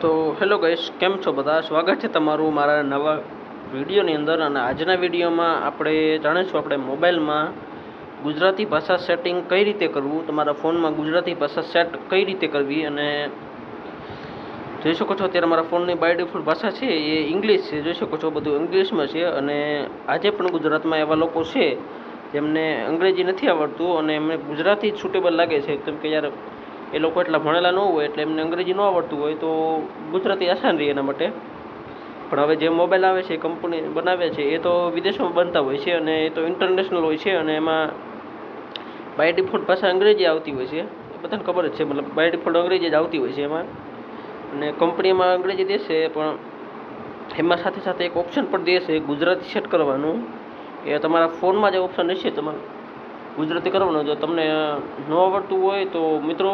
તો હેલો ગઈશ કેમ છો બધા? સ્વાગત છે તમારું મારા નવા વિડીયોની અંદર અને આજના વિડીયોમાં આપણે જાણીશું આપણે મોબાઈલમાં ગુજરાતી ભાષા સેટિંગ કઈ રીતે કરવું તમારા ફોનમાં ગુજરાતી ભાષા સેટ કઈ રીતે કરવી અને જોઈ શકો છો અત્યારે મારા ફોનની બાય ડિફોલ્ટ ભાષા છે, એ ઇંગ્લિશ છે, જોઈ શકો છો બધું ઇંગ્લિશમાં છે અને આજે પણ ગુજરાતમાં એવા લોકો છે જેમને અંગ્રેજી નથી આવડતું અને એમને ગુજરાતી જ સુટેબલ લાગે છે. કેમ કે યાર એ લોકો એટલા ભણેલા ન હોય, એટલે એમને અંગ્રેજી ન આવડતું હોય, તો ગુજરાતી આસાન રહે એના માટે. પણ હવે જે મોબાઈલ આવે છે કંપની બનાવે છે, એ તો વિદેશોમાં બનતા હોય છે અને એ તો ઇન્ટરનેશનલ હોય છે અને એમાં બાય ડિફોલ્ટ ભાષા અંગ્રેજી આવતી હોય છે. એ બધાને ખબર જ છે, મતલબ બાય ડિફોલ્ટ અંગ્રેજી જ આવતી હોય છે એમાં. અને કંપનીમાં અંગ્રેજી દેશે, પણ એમાં સાથે સાથે એક ઓપ્શન પણ દેશે, ગુજરાતી સેટ કરવાનું. એ તમારા ફોનમાં જે ઓપ્શન હશે તમારે. ગુજરાતી કરવાનું જો તમને ન આવડતું હોય તો મિત્રો,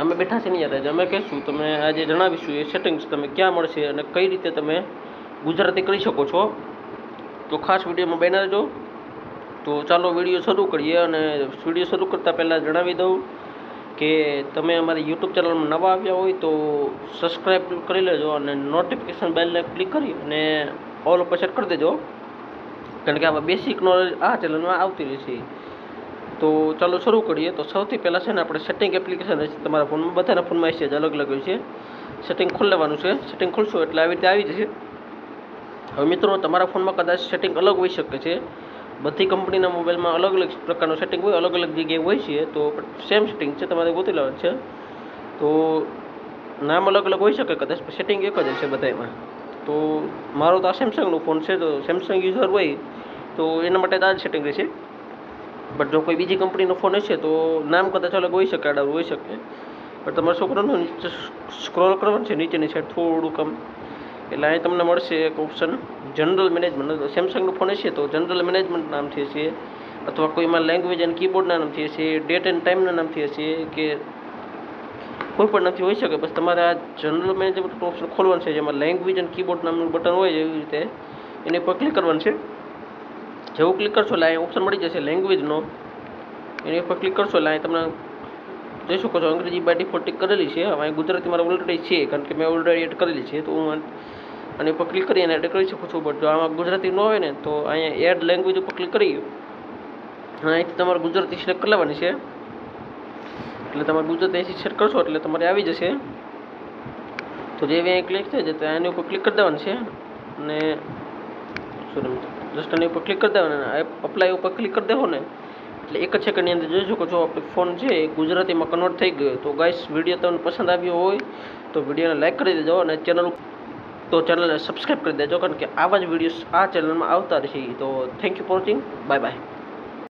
અમે બેઠા છીએ ને યાર અમે કહીશું, તમે આજે જણાવીશું એ સેટિંગ્સ તમે ક્યાં મળશે અને કઈ રીતે તમે ગુજરાતી કરી શકો છો. તો ખાસ વિડીયોમાં બેના રહેજો. તો ચાલો વીડિયો શરૂ કરીએ અને વીડિયો શરૂ કરતાં પહેલાં જણાવી દઉં કે તમે અમારી યુટ્યુબ ચેનલમાં નવા આવ્યા હોય તો સબસ્ક્રાઈબ કરી લેજો અને નોટિફિકેશન બેલને ક્લિક કરી અને ઓલ ઉપર સેટ કરી દેજો. કારણ કે આમાં બેસિક નોલેજ આ ચેનલમાં આવતી રહેશે તો ચાલો શરૂ કરીએ. તો સૌથી પહેલાં છે ને આપણે સેટિંગ એપ્લિકેશન હશે. તમારા ફોનમાં, બધાના ફોનમાં હશે જ અલગ અલગ હોય છે સેટિંગ ખોલી લેવાનું છે. સેટિંગ ખોલશો એટલે આવી રીતે આવી જશે. હવે મિત્રો, તમારા ફોનમાં કદાચ સેટિંગ અલગ હોઈ શકે છે. બધી કંપનીના મોબાઈલમાં અલગ અલગ પ્રકારનું સેટિંગ હોય, અલગ અલગ જગ્યાએ હોય છે. તો સેમ સેટિંગ છે, તમારે ગોતી લેવાનું છે. તો નામ અલગ અલગ હોઈ શકે કદાચ સેટિંગ એક જ હશે બધામાં તો મારો તો આ સેમસંગનો ફોન છે. તો સેમસંગ યુઝર હોય, તો એના માટે આ જ સેટિંગ રહેશે. બટ જો કોઈ બીજી કંપનીનો ફોન હશે તો નામ કદાચ અલગ હોઈ શકે આડારું હોઈ શકે. પણ તમારા છોકરાનો નીચે સ્ક્રોલ કરવાનું છે, નીચેની સાઈડ થોડુંક આમ એટલે અહીં તમને મળશે એક ઓપ્શન જનરલ મેનેજમેન્ટ સેમસંગનો ફોન હશે તો જનરલ મેનેજમેન્ટ નામથી હશે, અથવા કોઈમાં લેંગ્વેજ અને કીબોર્ડના નામથી હશે ડેટ એન્ડ ટાઈમના નામથી હશે, કે કોઈ પણ નામથી હોઈ શકે. બસ તમારે આ જનરલ મેનેજમેન્ટ ઓપ્શન ખોલવાનું છે, જેમાં લેંગ્વેજ અને કીબોર્ડ નામનું બટન હોય એવી રીતે, એની પર ક્લિક કરવાનું છે. જેવું ક્લિક કરશો એટલે અહીં ઓપ્શન મળી જશે લેંગ્વેજનો એની ઉપર ક્લિક કરશો એટલે અહીં તમને જોઈ શકો છો અંગ્રેજી બાય ડિફોલ્ટ કરેલી છે. હવે ગુજરાતી મારે ઓલરેડી છે, કારણ કે મેં ઓલરેડી એડ કરેલી છે, તો હું આની ઉપર ક્લિક કરી અને એડ કરી શકું છું. બટ જો આમાં ગુજરાતી ન હોય ને, તો અહીંયા એડ લેંગ્વેજ ઉપર ક્લિક કરી અહીંથી તમારે ગુજરાતી સિલેક્ટ કરી લેવાની છે. એટલે તમારે ગુજરાતી અહીંથી સિલેક્ટ કરશો એટલે તમારે આવી જશે. તો જેવી અહીં ક્લિક થઈ જશે એની ઉપર ક્લિક કરી દેવાનું છે. અને સોરી જસ્ટ એની ઉપર ક્લિક કરી દેવાનું અપ્લાય ઉપર ક્લિક કરી દેવો ને. એટલે એક જ સેકન્ડની અંદર જોઈ શકો છો, આપણે ફોન છે એ ગુજરાતીમાં કન્વર્ટ થઈ ગયો. તો ગાઈસ વીડિયો તમને પસંદ આવ્યો હોય, તો વિડીયોને લાઇક કરી દેજો અને ચેનલ તો ચેનલને સબસ્ક્રાઈબ કરી દેજો, કારણ કે આવા જ વિડીયોઝ આ ચેનલમાં આવતા રહે તો thank you for watching bye bye